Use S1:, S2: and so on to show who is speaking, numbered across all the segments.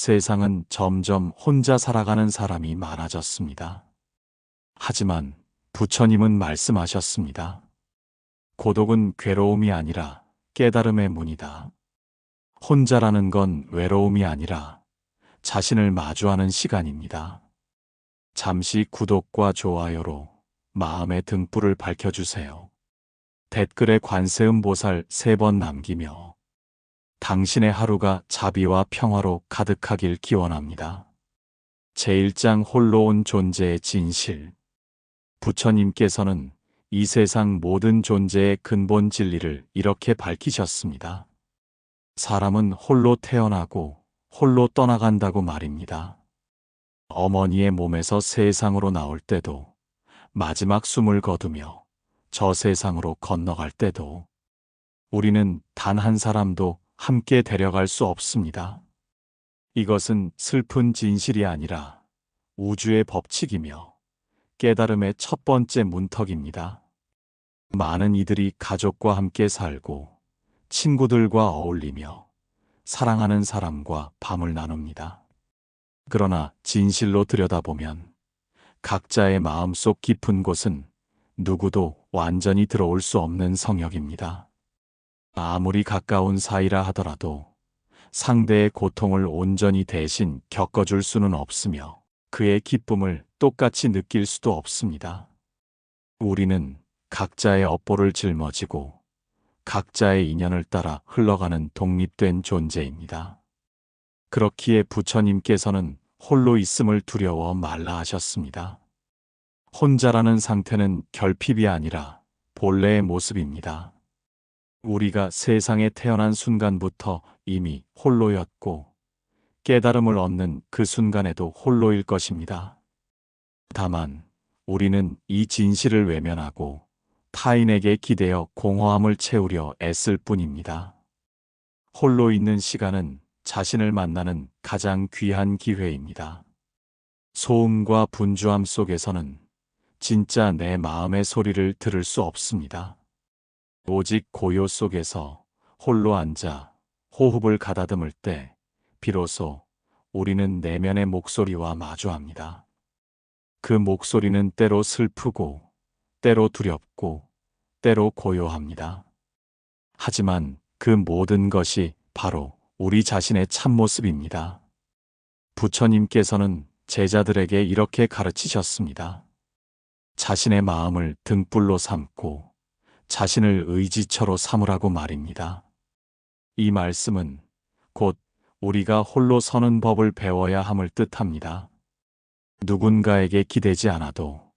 S1: 세상은 점점 혼자 살아가는 사람이 많아졌습니다. 하지만 부처님은 말씀하셨습니다. 고독은 괴로움이 아니라 깨달음의 문이다. 혼자라는 건 외로움이 아니라 자신을 마주하는 시간입니다. 잠시 구독과 좋아요로 마음의 등불을 밝혀주세요. 댓글에 관세음 보살 세 번 남기며 당신의 하루가 자비와 평화로 가득하길 기원합니다. 제1장 홀로 온 존재의 진실. 부처님께서는 이 세상 모든 존재의 근본 진리를 이렇게 밝히셨습니다. 사람은 홀로 태어나고 홀로 떠나간다고 말입니다. 어머니의 몸에서 세상으로 나올 때도 마지막 숨을 거두며 저 세상으로 건너갈 때도 우리는 단 한 사람도 함께 데려갈 수 없습니다. 이것은 슬픈 진실이 아니라 우주의 법칙이며 깨달음의 첫 번째 문턱입니다. 많은 이들이 가족과 함께 살고 친구들과 어울리며 사랑하는 사람과 밤을 나눕니다. 그러나 진실로 들여다보면 각자의 마음속 깊은 곳은 누구도 완전히 들어올 수 없는 성역입니다. 아무리 가까운 사이라 하더라도 상대의 고통을 온전히 대신 겪어줄 수는 없으며 그의 기쁨을 똑같이 느낄 수도 없습니다. 우리는 각자의 업보를 짊어지고 각자의 인연을 따라 흘러가는 독립된 존재입니다. 그렇기에 부처님께서는 홀로 있음을 두려워 말라 하셨습니다. 혼자라는 상태는 결핍이 아니라 본래의 모습입니다. 우리가 세상에 태어난 순간부터 이미 홀로였고 깨달음을 얻는 그 순간에도 홀로일 것입니다. 다만 우리는 이 진실을 외면하고 타인에게 기대어 공허함을 채우려 애쓸 뿐입니다. 홀로 있는 시간은 자신을 만나는 가장 귀한 기회입니다. 소음과 분주함 속에서는 진짜 내 마음의 소리를 들을 수 없습니다. 오직 고요 속에서 홀로 앉아 호흡을 가다듬을 때 비로소 우리는 내면의 목소리와 마주합니다. 그 목소리는 때로 슬프고 때로 두렵고 때로 고요합니다. 하지만 그 모든 것이 바로 우리 자신의 참모습입니다. 부처님께서는 제자들에게 이렇게 가르치셨습니다. 자신의 마음을 등불로 삼고 자신을 의지처로 삼으라고 말입니다. 이 말씀은 곧 우리가 홀로 서는 법을 배워야 함을 뜻합니다. 누군가에게 기대지 않아도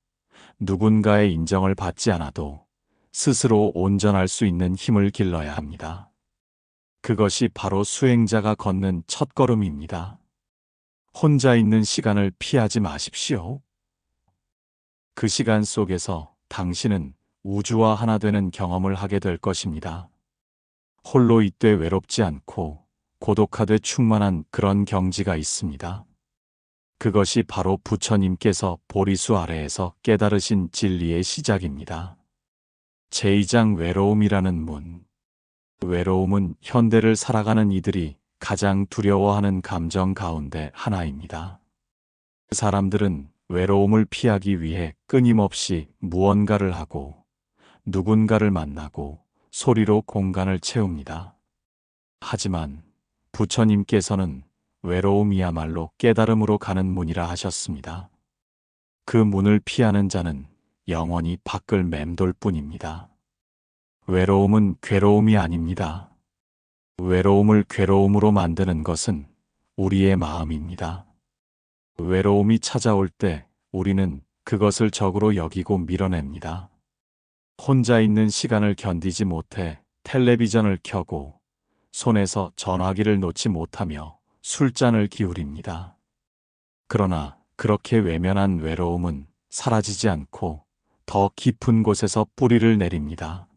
S1: 누군가의 인정을 받지 않아도 스스로 온전할 수 있는 힘을 길러야 합니다. 그것이 바로 수행자가 걷는 첫걸음입니다. 혼자 있는 시간을 피하지 마십시오. 그 시간 속에서 당신은 우주와 하나 되는 경험을 하게 될 것입니다. 홀로 있되 외롭지 않고 고독하되 충만한 그런 경지가 있습니다. 그것이 바로 부처님께서 보리수 아래에서 깨달으신 진리의 시작입니다. 제2장 외로움이라는 문. 외로움은 현대를 살아가는 이들이 가장 두려워하는 감정 가운데 하나입니다. 사람들은 외로움을 피하기 위해 끊임없이 무언가를 하고 누군가를 만나고 소리로 공간을 채웁니다. 하지만 부처님께서는 외로움이야말로 깨달음으로 가는 문이라 하셨습니다. 그 문을 피하는 자는 영원히 밖을 맴돌 뿐입니다. 외로움은 괴로움이 아닙니다. 외로움을 괴로움으로 만드는 것은 우리의 마음입니다. 외로움이 찾아올 때 우리는 그것을 적으로 여기고 밀어냅니다. 혼자 있는 시간을 견디지 못해 텔레비전을 켜고 손에서 전화기를 놓지 못하며 술잔을 기울입니다. 그러나 그렇게 외면한 외로움은 사라지지 않고 더 깊은 곳에서 뿌리를 내립니다.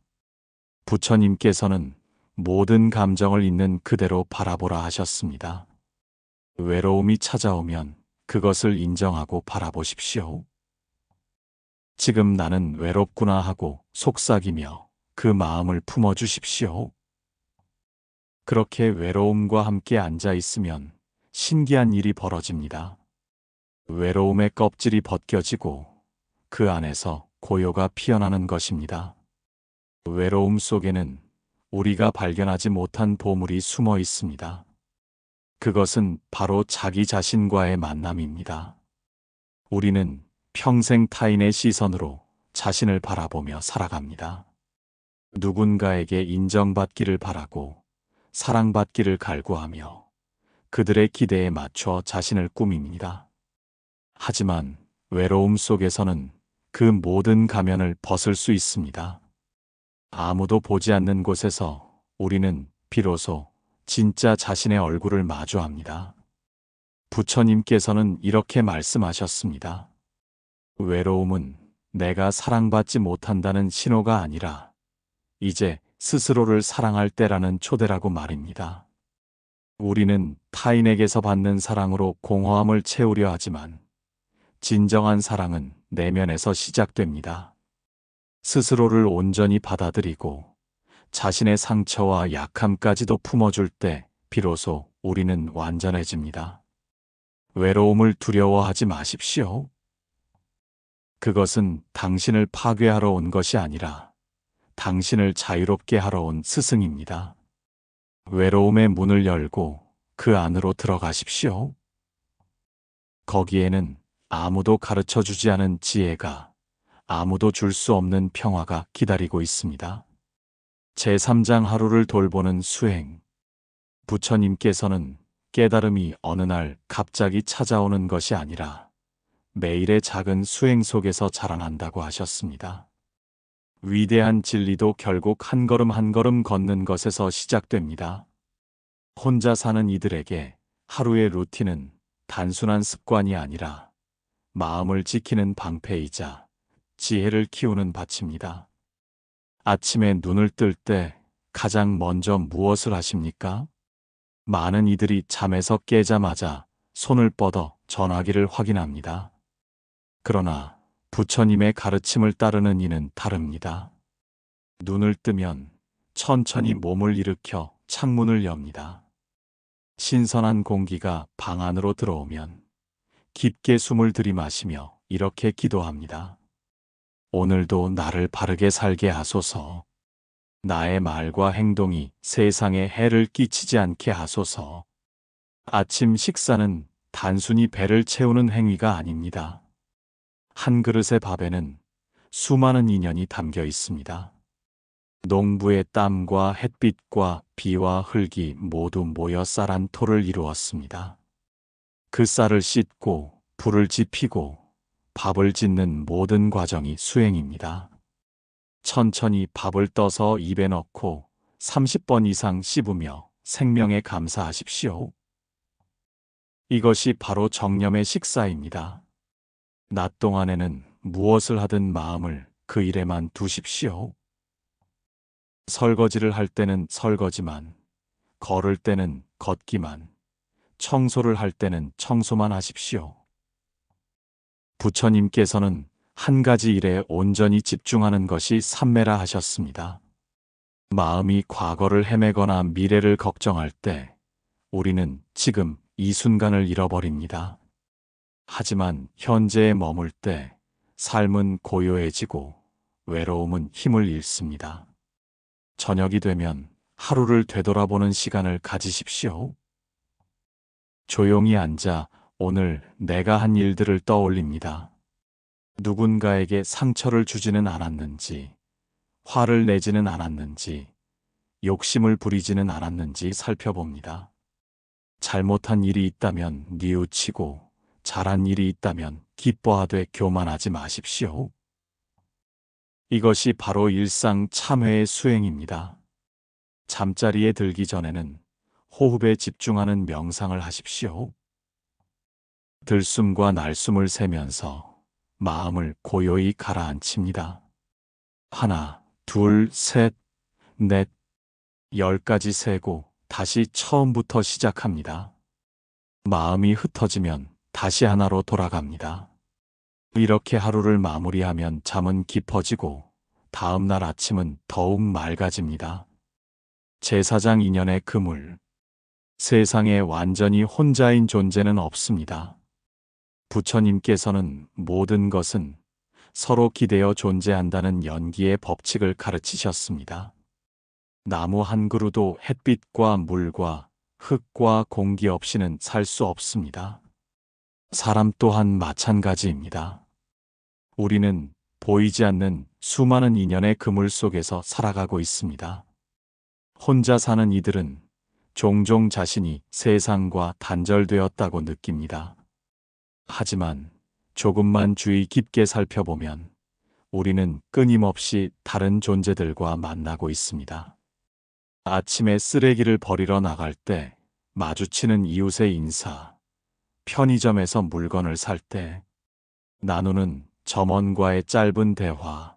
S1: 부처님께서는 모든 감정을 있는 그대로 바라보라 하셨습니다. 외로움이 찾아오면 그것을 인정하고 바라보십시오. 지금 나는 외롭구나 하고 속삭이며 그 마음을 품어주십시오. 그렇게 외로움과 함께 앉아 있으면 신기한 일이 벌어집니다. 외로움의 껍질이 벗겨지고 그 안에서 고요가 피어나는 것입니다. 외로움 속에는 우리가 발견하지 못한 보물이 숨어 있습니다. 그것은 바로 자기 자신과의 만남입니다. 우리는 평생 타인의 시선으로 자신을 바라보며 살아갑니다. 누군가에게 인정받기를 바라고 사랑받기를 갈구하며 그들의 기대에 맞춰 자신을 꾸밉니다. 하지만 외로움 속에서는 그 모든 가면을 벗을 수 있습니다. 아무도 보지 않는 곳에서 우리는 비로소 진짜 자신의 얼굴을 마주합니다. 부처님께서는 이렇게 말씀하셨습니다. 외로움은 내가 사랑받지 못한다는 신호가 아니라 이제 스스로를 사랑할 때라는 초대라고 말입니다. 우리는 타인에게서 받는 사랑으로 공허함을 채우려 하지만 진정한 사랑은 내면에서 시작됩니다. 스스로를 온전히 받아들이고 자신의 상처와 약함까지도 품어줄 때 비로소 우리는 완전해집니다. 외로움을 두려워하지 마십시오. 그것은 당신을 파괴하러 온 것이 아니라 당신을 자유롭게 하러 온 스승입니다. 외로움의 문을 열고 그 안으로 들어가십시오. 거기에는 아무도 가르쳐 주지 않은 지혜가 아무도 줄 수 없는 평화가 기다리고 있습니다. 제3장 하루를 돌보는 수행. 부처님께서는 깨달음이 어느 날 갑자기 찾아오는 것이 아니라 매일의 작은 수행 속에서 자라난다고 하셨습니다. 위대한 진리도 결국 한 걸음 한 걸음 걷는 것에서 시작됩니다. 혼자 사는 이들에게 하루의 루틴은 단순한 습관이 아니라 마음을 지키는 방패이자 지혜를 키우는 밭입니다. 아침에 눈을 뜰 때 가장 먼저 무엇을 하십니까? 많은 이들이 잠에서 깨자마자 손을 뻗어 전화기를 확인합니다. 그러나 부처님의 가르침을 따르는 이는 다릅니다. 눈을 뜨면 천천히 몸을 일으켜 창문을 엽니다. 신선한 공기가 방 안으로 들어오면 깊게 숨을 들이마시며 이렇게 기도합니다. 오늘도 나를 바르게 살게 하소서. 나의 말과 행동이 세상에 해를 끼치지 않게 하소서. 아침 식사는 단순히 배를 채우는 행위가 아닙니다. 한 그릇의 밥에는 수많은 인연이 담겨 있습니다. 농부의 땀과 햇빛과 비와 흙이 모두 모여 쌀한 토를 이루었습니다. 그 쌀을 씻고 불을 지피고 밥을 짓는 모든 과정이 수행입니다. 천천히 밥을 떠서 입에 넣고 30번 이상 씹으며 생명에 감사하십시오. 이것이 바로 정념의 식사입니다. 낮 동안에는 무엇을 하든 마음을 그 일에만 두십시오. 설거지를 할 때는 설거지만, 걸을 때는 걷기만, 청소를 할 때는 청소만 하십시오. 부처님께서는 한 가지 일에 온전히 집중하는 것이 삼매라 하셨습니다. 마음이 과거를 헤매거나 미래를 걱정할 때 우리는 지금 이 순간을 잃어버립니다. 하지만 현재에 머물 때 삶은 고요해지고 외로움은 힘을 잃습니다. 저녁이 되면 하루를 되돌아보는 시간을 가지십시오. 조용히 앉아 오늘 내가 한 일들을 떠올립니다. 누군가에게 상처를 주지는 않았는지, 화를 내지는 않았는지, 욕심을 부리지는 않았는지 살펴봅니다. 잘못한 일이 있다면 뉘우치고, 잘한 일이 있다면 기뻐하되 교만하지 마십시오. 이것이 바로 일상 참회의 수행입니다. 잠자리에 들기 전에는 호흡에 집중하는 명상을 하십시오. 들숨과 날숨을 세면서 마음을 고요히 가라앉힙니다. 하나, 둘, 셋, 넷, 열까지 세고 다시 처음부터 시작합니다. 마음이 흩어지면 다시 하나로 돌아갑니다. 이렇게 하루를 마무리하면 잠은 깊어지고 다음 날 아침은 더욱 맑아집니다. 제사장 인연의 그물 세상에 완전히 혼자인 존재는 없습니다. 부처님께서는 모든 것은 서로 기대어 존재한다는 연기의 법칙을 가르치셨습니다. 나무 한 그루도 햇빛과 물과 흙과 공기 없이는 살 수 없습니다. 사람 또한 마찬가지입니다. 우리는 보이지 않는 수많은 인연의 그물 속에서 살아가고 있습니다. 혼자 사는 이들은 종종 자신이 세상과 단절되었다고 느낍니다. 하지만 조금만 주의 깊게 살펴보면 우리는 끊임없이 다른 존재들과 만나고 있습니다. 아침에 쓰레기를 버리러 나갈 때 마주치는 이웃의 인사, 편의점에서 물건을 살 때 나누는 점원과의 짧은 대화,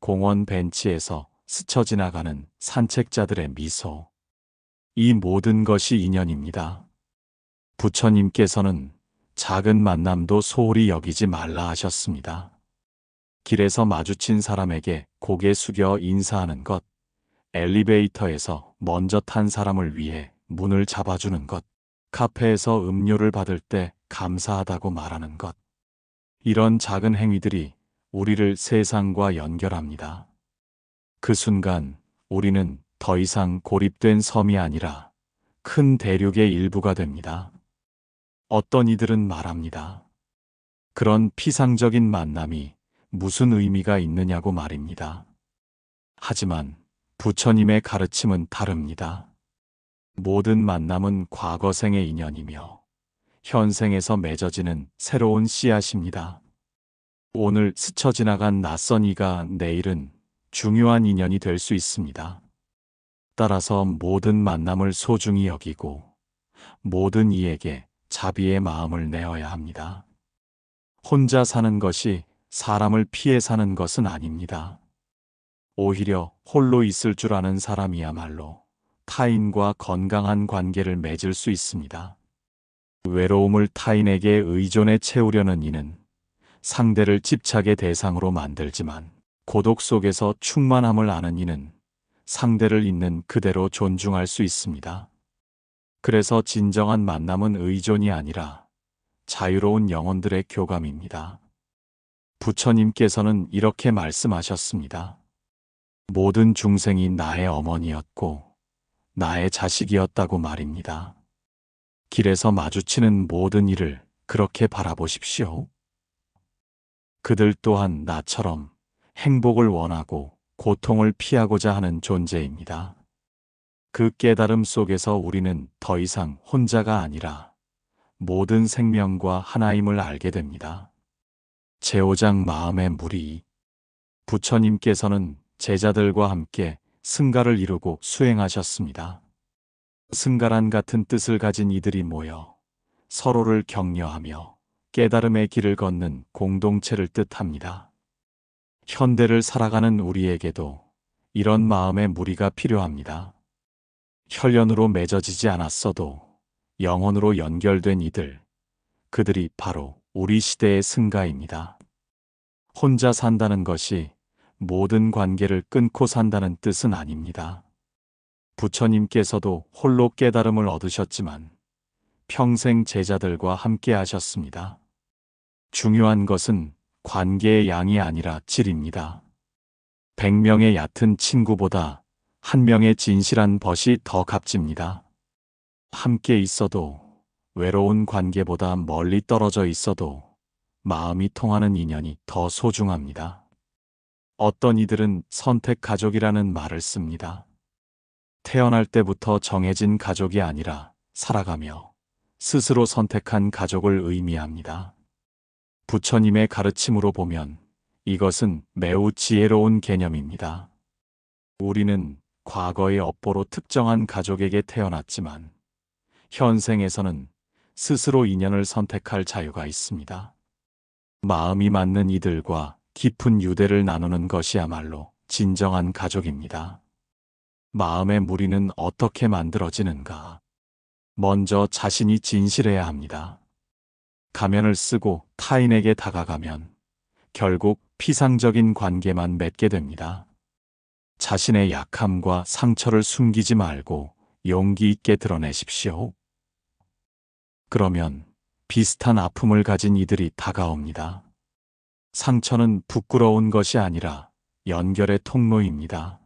S1: 공원 벤치에서 스쳐 지나가는 산책자들의 미소. 이 모든 것이 인연입니다. 부처님께서는 작은 만남도 소홀히 여기지 말라 하셨습니다. 길에서 마주친 사람에게 고개 숙여 인사하는 것, 엘리베이터에서 먼저 탄 사람을 위해 문을 잡아주는 것, 카페에서 음료를 받을 때 감사하다고 말하는 것. 이런 작은 행위들이 우리를 세상과 연결합니다. 그 순간 우리는 더 이상 고립된 섬이 아니라 큰 대륙의 일부가 됩니다. 어떤 이들은 말합니다. 그런 피상적인 만남이 무슨 의미가 있느냐고 말입니다. 하지만 부처님의 가르침은 다릅니다. 모든 만남은 과거생의 인연이며 현생에서 맺어지는 새로운 씨앗입니다. 오늘 스쳐 지나간 낯선 이가 내일은 중요한 인연이 될 수 있습니다. 따라서 모든 만남을 소중히 여기고 모든 이에게 자비의 마음을 내어야 합니다. 혼자 사는 것이 사람을 피해 사는 것은 아닙니다. 오히려 홀로 있을 줄 아는 사람이야말로 타인과 건강한 관계를 맺을 수 있습니다. 외로움을 타인에게 의존해 채우려는 이는 상대를 집착의 대상으로 만들지만 고독 속에서 충만함을 아는 이는 상대를 있는 그대로 존중할 수 있습니다. 그래서 진정한 만남은 의존이 아니라 자유로운 영혼들의 교감입니다. 부처님께서는 이렇게 말씀하셨습니다. 모든 중생이 나의 어머니였고 나의 자식이었다고 말입니다. 길에서 마주치는 모든 이를 그렇게 바라보십시오. 그들 또한 나처럼 행복을 원하고 고통을 피하고자 하는 존재입니다. 그 깨달음 속에서 우리는 더 이상 혼자가 아니라 모든 생명과 하나임을 알게 됩니다. 제5장 마음의 무리 부처님께서는 제자들과 함께 승가를 이루고 수행하셨습니다. 승가란 같은 뜻을 가진 이들이 모여 서로를 격려하며 깨달음의 길을 걷는 공동체를 뜻합니다. 현대를 살아가는 우리에게도 이런 마음의 무리가 필요합니다. 혈연으로 맺어지지 않았어도 영혼으로 연결된 이들, 그들이 바로 우리 시대의 승가입니다. 혼자 산다는 것이 모든 관계를 끊고 산다는 뜻은 아닙니다. 부처님께서도 홀로 깨달음을 얻으셨지만 평생 제자들과 함께 하셨습니다. 중요한 것은 관계의 양이 아니라 질입니다. 100명의 얕은 친구보다 한 명의 진실한 벗이 더 값집니다. 함께 있어도 외로운 관계보다 멀리 떨어져 있어도 마음이 통하는 인연이 더 소중합니다. 어떤 이들은 선택 가족이라는 말을 씁니다. 태어날 때부터 정해진 가족이 아니라 살아가며 스스로 선택한 가족을 의미합니다. 부처님의 가르침으로 보면 이것은 매우 지혜로운 개념입니다. 우리는 과거의 업보로 특정한 가족에게 태어났지만 현생에서는 스스로 인연을 선택할 자유가 있습니다. 마음이 맞는 이들과 깊은 유대를 나누는 것이야말로 진정한 가족입니다. 마음의 무리는 어떻게 만들어지는가? 먼저 자신이 진실해야 합니다. 가면을 쓰고 타인에게 다가가면 결국 피상적인 관계만 맺게 됩니다. 자신의 약함과 상처를 숨기지 말고 용기 있게 드러내십시오. 그러면 비슷한 아픔을 가진 이들이 다가옵니다. 상처는 부끄러운 것이 아니라 연결의 통로입니다.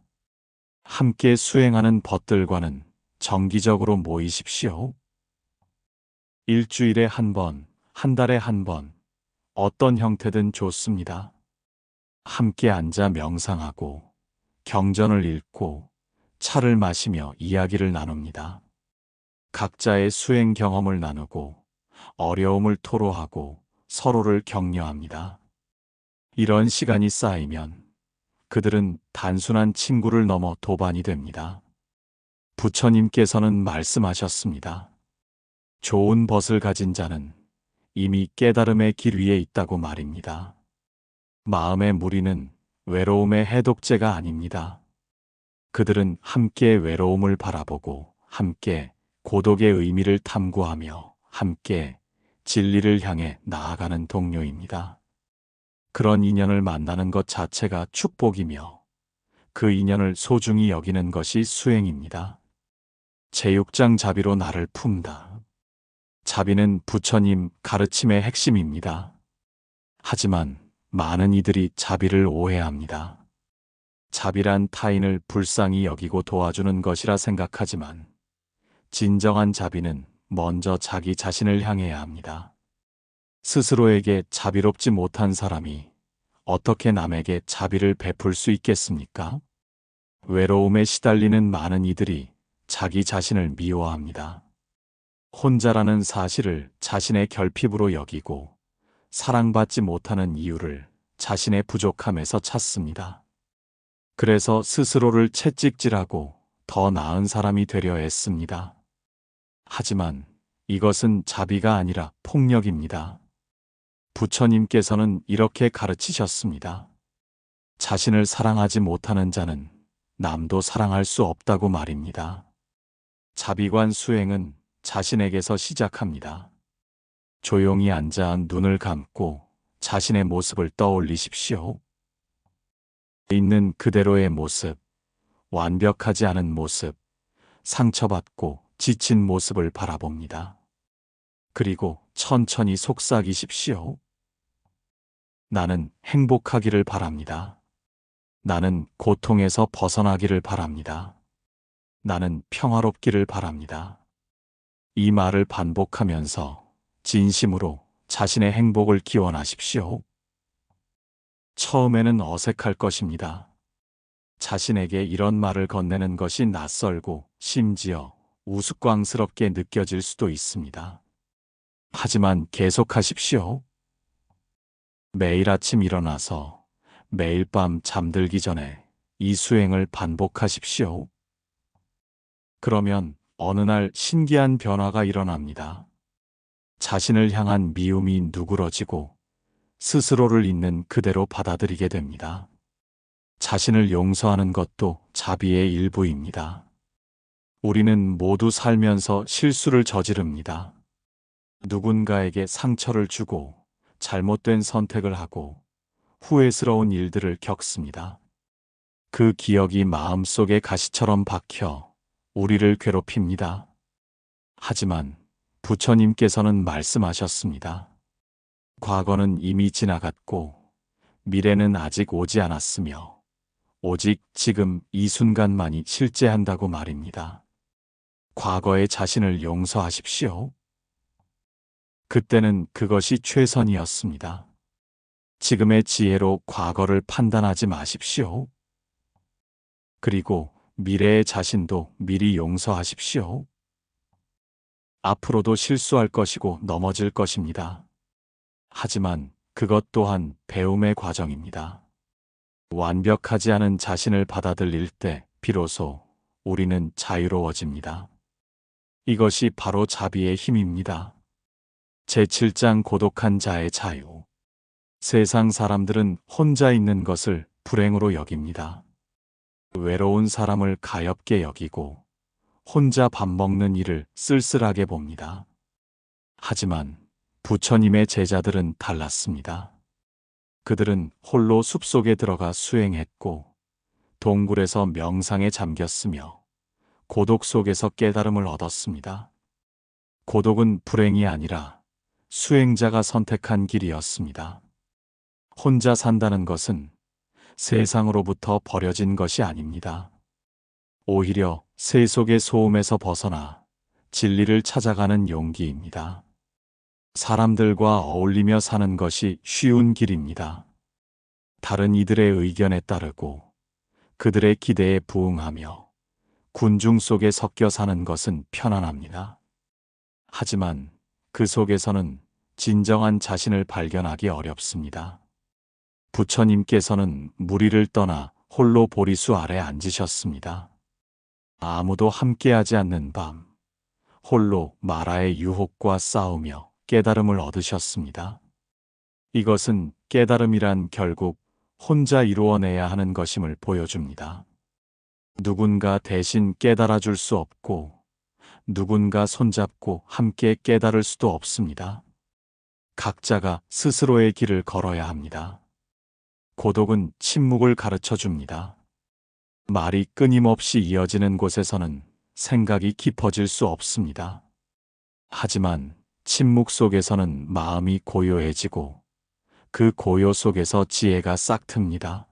S1: 함께 수행하는 벗들과는 정기적으로 모이십시오. 일주일에 한 번, 한 달에 한 번, 어떤 형태든 좋습니다. 함께 앉아 명상하고, 경전을 읽고, 차를 마시며 이야기를 나눕니다. 각자의 수행 경험을 나누고, 어려움을 토로하고, 서로를 격려합니다. 이런 시간이 쌓이면 그들은 단순한 친구를 넘어 도반이 됩니다. 부처님께서는 말씀하셨습니다. 좋은 벗을 가진 자는 이미 깨달음의 길 위에 있다고 말입니다. 마음의 무리는 외로움의 해독제가 아닙니다. 그들은 함께 외로움을 바라보고 함께 고독의 의미를 탐구하며 함께 진리를 향해 나아가는 동료입니다. 그런 인연을 만나는 것 자체가 축복이며 그 인연을 소중히 여기는 것이 수행입니다. 제육장 자비로 나를 품다. 자비는 부처님 가르침의 핵심입니다. 하지만 많은 이들이 자비를 오해합니다. 자비란 타인을 불쌍히 여기고 도와주는 것이라 생각하지만 진정한 자비는 먼저 자기 자신을 향해야 합니다. 스스로에게 자비롭지 못한 사람이 어떻게 남에게 자비를 베풀 수 있겠습니까? 외로움에 시달리는 많은 이들이 자기 자신을 미워합니다. 혼자라는 사실을 자신의 결핍으로 여기고 사랑받지 못하는 이유를 자신의 부족함에서 찾습니다. 그래서 스스로를 채찍질하고 더 나은 사람이 되려 애씁니다. 하지만 이것은 자비가 아니라 폭력입니다. 부처님께서는 이렇게 가르치셨습니다. 자신을 사랑하지 못하는 자는 남도 사랑할 수 없다고 말입니다. 자비관 수행은 자신에게서 시작합니다. 조용히 앉아 눈을 감고 자신의 모습을 떠올리십시오. 있는 그대로의 모습, 완벽하지 않은 모습, 상처받고 지친 모습을 바라봅니다. 그리고 천천히 속삭이십시오. 나는 행복하기를 바랍니다. 나는 고통에서 벗어나기를 바랍니다. 나는 평화롭기를 바랍니다. 이 말을 반복하면서 진심으로 자신의 행복을 기원하십시오. 처음에는 어색할 것입니다. 자신에게 이런 말을 건네는 것이 낯설고 심지어 우스꽝스럽게 느껴질 수도 있습니다. 하지만 계속하십시오. 매일 아침 일어나서 매일 밤 잠들기 전에 이 수행을 반복하십시오. 그러면 어느 날 신기한 변화가 일어납니다. 자신을 향한 미움이 누그러지고 스스로를 있는 그대로 받아들이게 됩니다. 자신을 용서하는 것도 자비의 일부입니다. 우리는 모두 살면서 실수를 저지릅니다. 누군가에게 상처를 주고 잘못된 선택을 하고 후회스러운 일들을 겪습니다. 그 기억이 마음속에 가시처럼 박혀 우리를 괴롭힙니다. 하지만 부처님께서는 말씀하셨습니다. 과거는 이미 지나갔고 미래는 아직 오지 않았으며 오직 지금 이 순간만이 실제한다고 말입니다. 과거의 자신을 용서하십시오. 그때는 그것이 최선이었습니다. 지금의 지혜로 과거를 판단하지 마십시오. 그리고 미래의 자신도 미리 용서하십시오. 앞으로도 실수할 것이고 넘어질 것입니다. 하지만 그것 또한 배움의 과정입니다. 완벽하지 않은 자신을 받아들일 때 비로소 우리는 자유로워집니다. 이것이 바로 자비의 힘입니다. 제7장 고독한 자의 자유. 세상 사람들은 혼자 있는 것을 불행으로 여깁니다. 외로운 사람을 가엽게 여기고 혼자 밥 먹는 일을 쓸쓸하게 봅니다. 하지만 부처님의 제자들은 달랐습니다. 그들은 홀로 숲속에 들어가 수행했고 동굴에서 명상에 잠겼으며 고독 속에서 깨달음을 얻었습니다. 고독은 불행이 아니라 수행자가 선택한 길이었습니다. 혼자 산다는 것은 세상으로부터 버려진 것이 아닙니다. 오히려 세속의 소음에서 벗어나 진리를 찾아가는 용기입니다. 사람들과 어울리며 사는 것이 쉬운 길입니다. 다른 이들의 의견에 따르고 그들의 기대에 부응하며 군중 속에 섞여 사는 것은 편안합니다. 하지만 그 속에서는 진정한 자신을 발견하기 어렵습니다. 부처님께서는 무리를 떠나 홀로 보리수 아래 앉으셨습니다. 아무도 함께하지 않는 밤, 홀로 마라의 유혹과 싸우며 깨달음을 얻으셨습니다. 이것은 깨달음이란 결국 혼자 이루어내야 하는 것임을 보여줍니다. 누군가 대신 깨달아 줄 수 없고, 누군가 손잡고 함께 깨달을 수도 없습니다. 각자가 스스로의 길을 걸어야 합니다. 고독은 침묵을 가르쳐 줍니다. 말이 끊임없이 이어지는 곳에서는 생각이 깊어질 수 없습니다. 하지만 침묵 속에서는 마음이 고요해지고 그 고요 속에서 지혜가 싹 틉니다.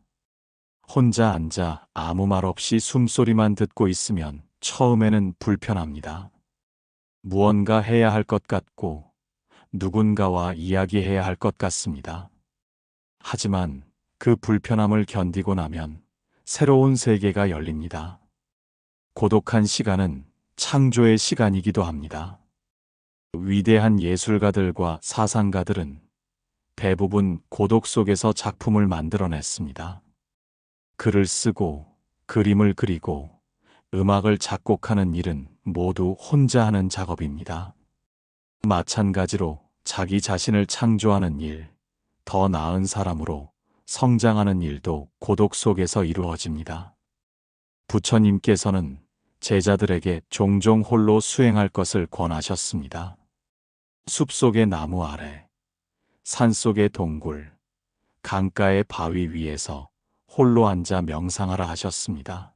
S1: 혼자 앉아 아무 말 없이 숨소리만 듣고 있으면 처음에는 불편합니다. 무언가 해야 할 것 같고 누군가와 이야기해야 할 것 같습니다. 하지만 그 불편함을 견디고 나면 새로운 세계가 열립니다. 고독한 시간은 창조의 시간이기도 합니다. 위대한 예술가들과 사상가들은 대부분 고독 속에서 작품을 만들어냈습니다. 글을 쓰고 그림을 그리고 음악을 작곡하는 일은 모두 혼자 하는 작업입니다. 마찬가지로 자기 자신을 창조하는 일, 더 나은 사람으로 성장하는 일도 고독 속에서 이루어집니다. 부처님께서는 제자들에게 종종 홀로 수행할 것을 권하셨습니다. 숲속의 나무 아래, 산속의 동굴, 강가의 바위 위에서 홀로 앉아 명상하라 하셨습니다.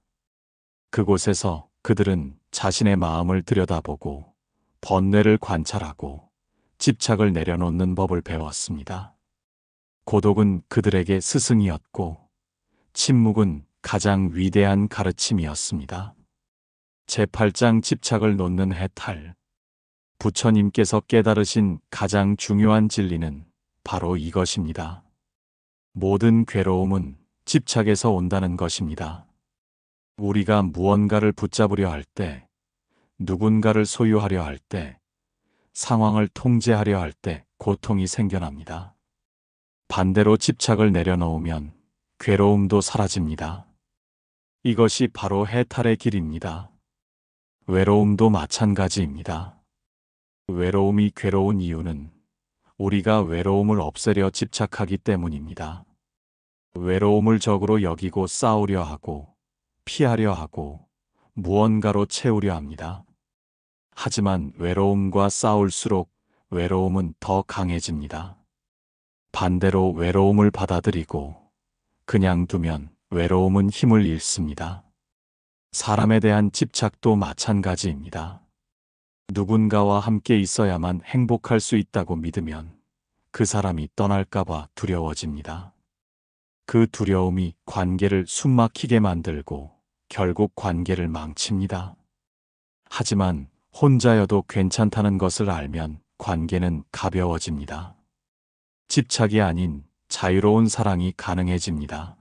S1: 그곳에서 그들은 자신의 마음을 들여다보고 번뇌를 관찰하고 집착을 내려놓는 법을 배웠습니다. 고독은 그들에게 스승이었고 침묵은 가장 위대한 가르침이었습니다. 제8장 집착을 놓는 해탈. 부처님께서 깨달으신 가장 중요한 진리는 바로 이것입니다. 모든 괴로움은 집착에서 온다는 것입니다. 우리가 무언가를 붙잡으려 할 때, 누군가를 소유하려 할 때, 상황을 통제하려 할 때 고통이 생겨납니다. 반대로 집착을 내려놓으면 괴로움도 사라집니다. 이것이 바로 해탈의 길입니다. 외로움도 마찬가지입니다. 외로움이 괴로운 이유는 우리가 외로움을 없애려 집착하기 때문입니다. 외로움을 적으로 여기고 싸우려 하고 피하려 하고 무언가로 채우려 합니다. 하지만 외로움과 싸울수록 외로움은 더 강해집니다. 반대로 외로움을 받아들이고 그냥 두면 외로움은 힘을 잃습니다. 사람에 대한 집착도 마찬가지입니다. 누군가와 함께 있어야만 행복할 수 있다고 믿으면 그 사람이 떠날까봐 두려워집니다. 그 두려움이 관계를 숨막히게 만들고 결국 관계를 망칩니다. 하지만 혼자여도 괜찮다는 것을 알면 관계는 가벼워집니다. 집착이 아닌 자유로운 사랑이 가능해집니다.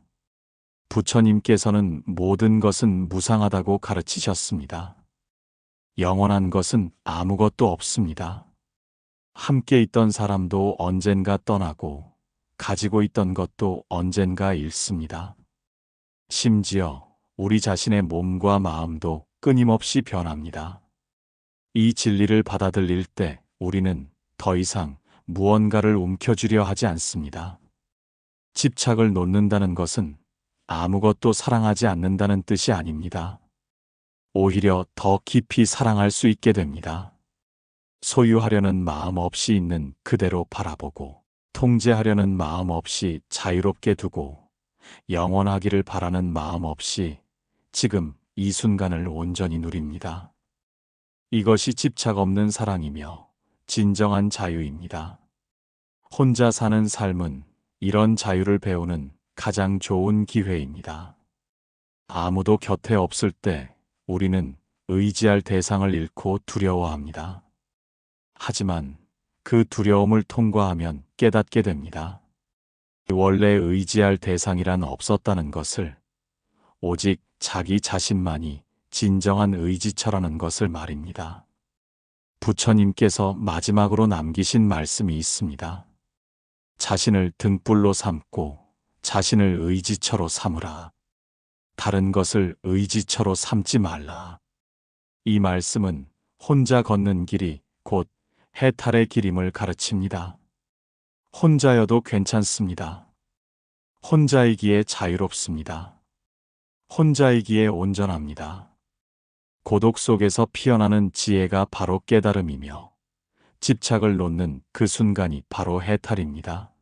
S1: 부처님께서는 모든 것은 무상하다고 가르치셨습니다. 영원한 것은 아무것도 없습니다. 함께 있던 사람도 언젠가 떠나고 가지고 있던 것도 언젠가 잃습니다. 심지어 우리 자신의 몸과 마음도 끊임없이 변합니다. 이 진리를 받아들일 때 우리는 더 이상 무언가를 움켜쥐려 하지 않습니다. 집착을 놓는다는 것은 아무것도 사랑하지 않는다는 뜻이 아닙니다. 오히려 더 깊이 사랑할 수 있게 됩니다. 소유하려는 마음 없이 있는 그대로 바라보고, 통제하려는 마음 없이 자유롭게 두고, 영원하기를 바라는 마음 없이 지금 이 순간을 온전히 누립니다. 이것이 집착 없는 사랑이며 진정한 자유입니다. 혼자 사는 삶은 이런 자유를 배우는 가장 좋은 기회입니다. 아무도 곁에 없을 때 우리는 의지할 대상을 잃고 두려워합니다. 하지만 그 두려움을 통과하면 깨닫게 됩니다. 원래 의지할 대상이란 없었다는 것을 오직 자기 자신만이 진정한 의지처라는 것을 말입니다. 부처님께서 마지막으로 남기신 말씀이 있습니다. 자신을 등불로 삼고 자신을 의지처로 삼으라. 다른 것을 의지처로 삼지 말라. 이 말씀은 혼자 걷는 길이 곧 해탈의 길임을 가르칩니다. 혼자여도 괜찮습니다. 혼자이기에 자유롭습니다. 혼자이기에 온전합니다. 고독 속에서 피어나는 지혜가 바로 깨달음이며 집착을 놓는 그 순간이 바로 해탈입니다.